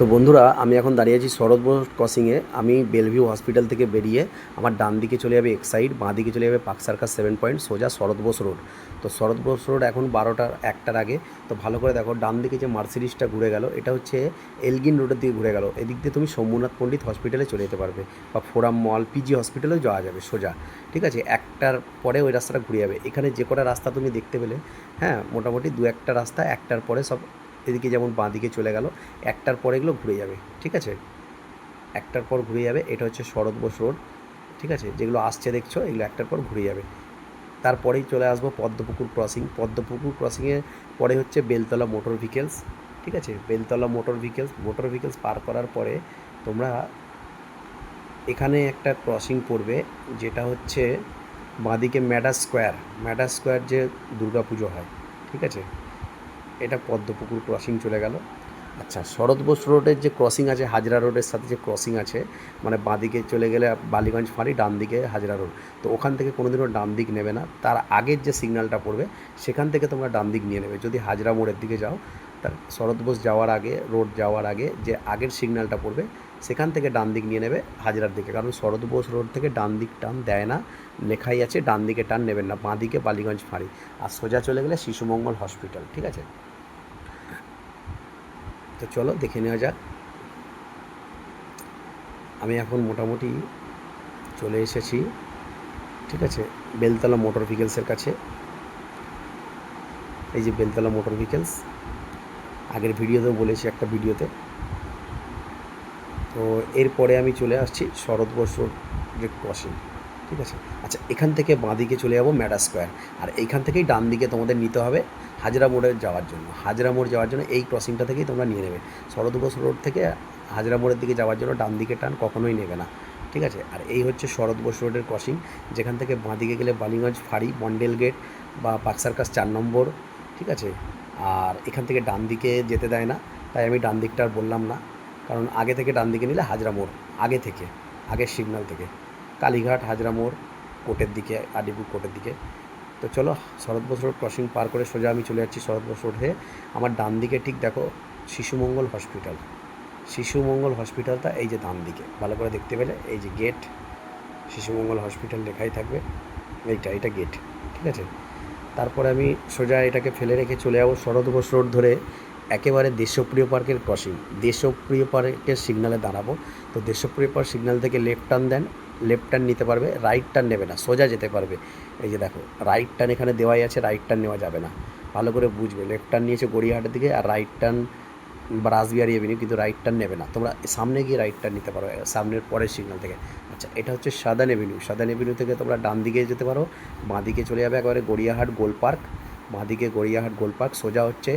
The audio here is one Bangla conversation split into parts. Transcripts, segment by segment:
তো বন্ধুরা, আমি এখন দাঁড়িয়ে আছি শরৎ বোস ক্রসিংয়ে আমি বেলভিউ হসপিটাল থেকে বেরিয়ে আমার ডান দিকে চলে যাবে এক্সাইড বাঁ দিকে চলে যাবে পাক সার্কাস সেভেন পয়েন্ট সোজা শরৎ বোস রোড তো শরৎ বোস রোড এখন বারোটার একটার আগে। তো ভালো করে দেখো, ডান দিকে যে মার্সিডিসটা ঘুরে গেল, এটা হচ্ছে এলগিন রোডের দিকে ঘুরে গেল। এদিক দিয়ে তুমি শম্ভুনাথ পণ্ডিত হসপিটালে চলে যেতে পারবে বা ফোরাম মল পিজি হসপিটালেও যাওয়া যাবে সোজা। ঠিক আছে? একটার পরে ওই রাস্তাটা ঘুরে যাবে। এখানে যে কটা রাস্তা তুমি দেখতে পেলে হ্যাঁ মোটামুটি দু একটা রাস্তা, একটার পরে সব এদিকে যেমন বাঁ দিকে চলে গেল, একটার পর এগুলো ঘুরে যাবে, ঠিক আছে? একটার পর ঘুরে যাবে, এটা হচ্ছে শরৎ বোস রোড, ঠিক আছে? যেগুলো আসছে দেখছ, এগুলো একটার পর ঘুরে যাবে। তারপরেই চলে আসব পদ্মপুকুর ক্রসিং পদ্মপুকুর ক্রসিংয়ের পরে হচ্ছে বেলতলা মোটর ভেহিকেলস ঠিক আছে? Beltala motor vehicles motor vehicles পার করার পরে তোমরা এখানে একটা ক্রসিং পড়বে, যেটা হচ্ছে বাঁদিকে ম্যাডা স্কোয়ার ম্যাডা স্কোয়ার যে দুর্গাপুজো হয়, ঠিক আছে? এটা পদ্মপুকুর ক্রসিং চলে গেল। আচ্ছা শরৎ বোস রোডের যে ক্রসিং আছে, হাজরা রোডের সাথে যে ক্রসিং আছে মানে বাঁদিকে চলে গেলে বালিগঞ্জ ফাঁড়ি, ডান দিকে হাজরা রোড, তো ওখান থেকে কোনোদিনও ডান দিক নেবে না। তার আগের যে সিগন্যালটা পড়বে, সেখান থেকে তোমরা ডান দিক নিয়ে নেবে। যদি হাজরা মোড়ের দিকে যাও, তার শরৎ বোস যাওয়ার আগে, রোড যাওয়ার আগে যে আগের সিগন্যালটা পড়বে, সেখান থেকে ডান দিক নিয়ে নেবে হাজরার দিকে। কারণ শরৎ বোস রোড থেকে ডান দিক টান দেয় না, লেখাই আছে, ডান দিকে টান নেবেন না, বাঁ দিকে বালিগঞ্জ ফাঁড়ি। আর সোজা চলে গেলে শিশুমঙ্গল হসপিটাল ঠিক আছে? তো চলো দেখে নেওয়া যাক। আমি এখন মোটামুটি চলে এসেছি, ঠিক আছে? বেলতলা মোটর ভেহিকেলসের কাছে। এই যে বেলতলা মোটর ভেহিকেলস আগের ভিডিওতেও বলেছি একটা ভিডিওতে। তো এরপরে আমি চলে আসছি শরৎ বসুর যে ক্রসিং ঠিক আছে? আচ্ছা এখান থেকে বাঁদিকে চলে যাব ম্যাডা স্কোয়ার। আর এইখান থেকেই ডান দিকে তোমাদের নিতে হবে হাজরা মোড়ে যাওয়ার জন্য। হাজরা মোড় যাওয়ার জন্য এই ক্রসিংটা থেকেই তোমরা নিয়ে নেবে। বোস রোড থেকে হাজরা মোড়ের দিকে যাওয়ার জন্য ডান দিকে টান কখনোই নেবে না। ঠিক আছে? আর এই হচ্ছে শরৎ বোস রোডের ক্রসিং যেখান থেকে বাঁদিকে গেলে বালিগঞ্জ, ফাঁড়ি, মন্ডেল গেট বা পাকসার্কাস চার নম্বর। ঠিক আছে? আর এখান থেকে ডান দিকে যেতে দেয় না। তাই আমি ডান দিকটা আর বললাম না। কারণ আগে থেকে ডান দিকে নিলে হাজরা মোড়। আগে থেকে। আগের সিগন্যাল থেকে। কালীঘাট, হাজরা মোড়, কোর্টের দিকে, আদিপুর কোর্টের দিকে। তো চলো, শরৎ বোস রোড ক্রসিং পার করে সোজা আমি চলে যাচ্ছি শরৎ বোস রোড হয়ে আমার ডান দিকে ঠিক দেখো শিশুমঙ্গল হসপিটাল শিশুমঙ্গল হসপিটালটা এই যে ডান দিকে। ভালো করে দেখতে পেলে, এই যে গেট শিশুমঙ্গল হসপিটাল লেখাই থাকবে। এইটা এটা গেট ঠিক আছে? তারপরে আমি সোজা এটাকে ফেলে রেখে চলে যাব শরৎ বোস রোড ধরে একেবারে দেশপ্রিয় পার্কের ক্রসিং দেশপ্রিয় পার্কের সিগনালে দাঁড়াবো। তো দেশপ্রিয় পার্ক সিগনাল থেকে লেফট টার্ন দেন। লেফট টার্ন নিতে পারবে রাইট টার্ন নেবে না, সোজা যেতে পারবে। এই যে দেখো রাইট টার্ন এখানে দেওয়াই আছে রাইট টার্ন নেওয়া যাবে না। ভালো করে বুঝবে লেফট টার্ন নিয়েছে গড়িয়াহাটের দিকে আর রাইট টার্ন বা রাসবিহারি এভিনিউ কিন্তু রাইট টার্ন নেবে না। তোমরা সামনে গিয়ে রাইট টার্ন নিতে পারো, সামনের পরের সিগন্যাল থেকে। আচ্ছা এটা হচ্ছে সাদান এভিনিউ সাদান এভিনিউ থেকে তোমরা ডান দিকে যেতে পারো, বাঁ দিকে চলে যাবে একেবারে গড়িয়াহাট গোল পার্ক। বাঁ দিকে গড়িয়াহাট গোল পার্ক, সোজা হচ্ছে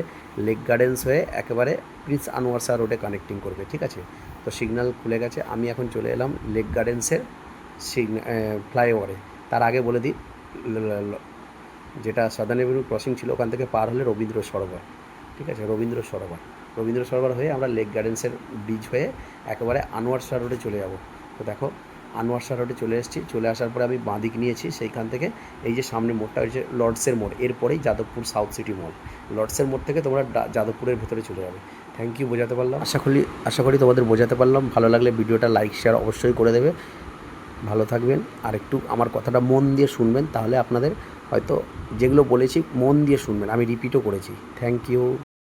লেক গার্ডেন্স হয়ে একেবারে প্রিন্স আনোয়ার শাহ রোডে কানেক্টিং করবে, ঠিক আছে? তো সিগন্যাল খুলে গেছে, আমি এখন চলে এলাম লেক গার্ডেন্সের সিগনা ফ্লাইওভারে। তার আগে বলে দিই যেটা সাদান এভিনিউ ক্রসিং ছিল, ওখান থেকে পার হলে রবীন্দ্র সরোবর। ঠিক আছে? রবীন্দ্র সরোবর। রবীন্দ্র সরোবর হয়ে আমরা লেক গার্ডেন্সের ব্রিজ হয়ে একেবারে আনোয়ার শাহ রোডে চলে যাব। তো দেখো, আনোয়ার শাহ রোডে চলে এসেছি। চলে আসার পরে আমি বাঁদিক নিয়েছি, সেইখান থেকে এই যে সামনে মোড়টা হয়েছে লর্ডসের মোড়, এরপরেই যাদবপুর সাউথ সিটি মল লর্ডসের মোড় থেকে তোমরা যাদবপুরের ভেতরে চলে যাবে। থ্যাংক ইউ, বোঝাতে পারলাম। আশা করি আশা করি তোমাদের বোঝাতে পারলাম। ভালো লাগলে ভিডিওটা লাইক, শেয়ার অবশ্যই করে দেবে। ভালো থাকবেন। আর একটু আমার কথাটা মন দিয়ে শুনবেন, তাহলে আপনাদের হয়তো যেগুলো বলেছি মন দিয়ে শুনবেন। আমি রিপিটও করেছি। Thank you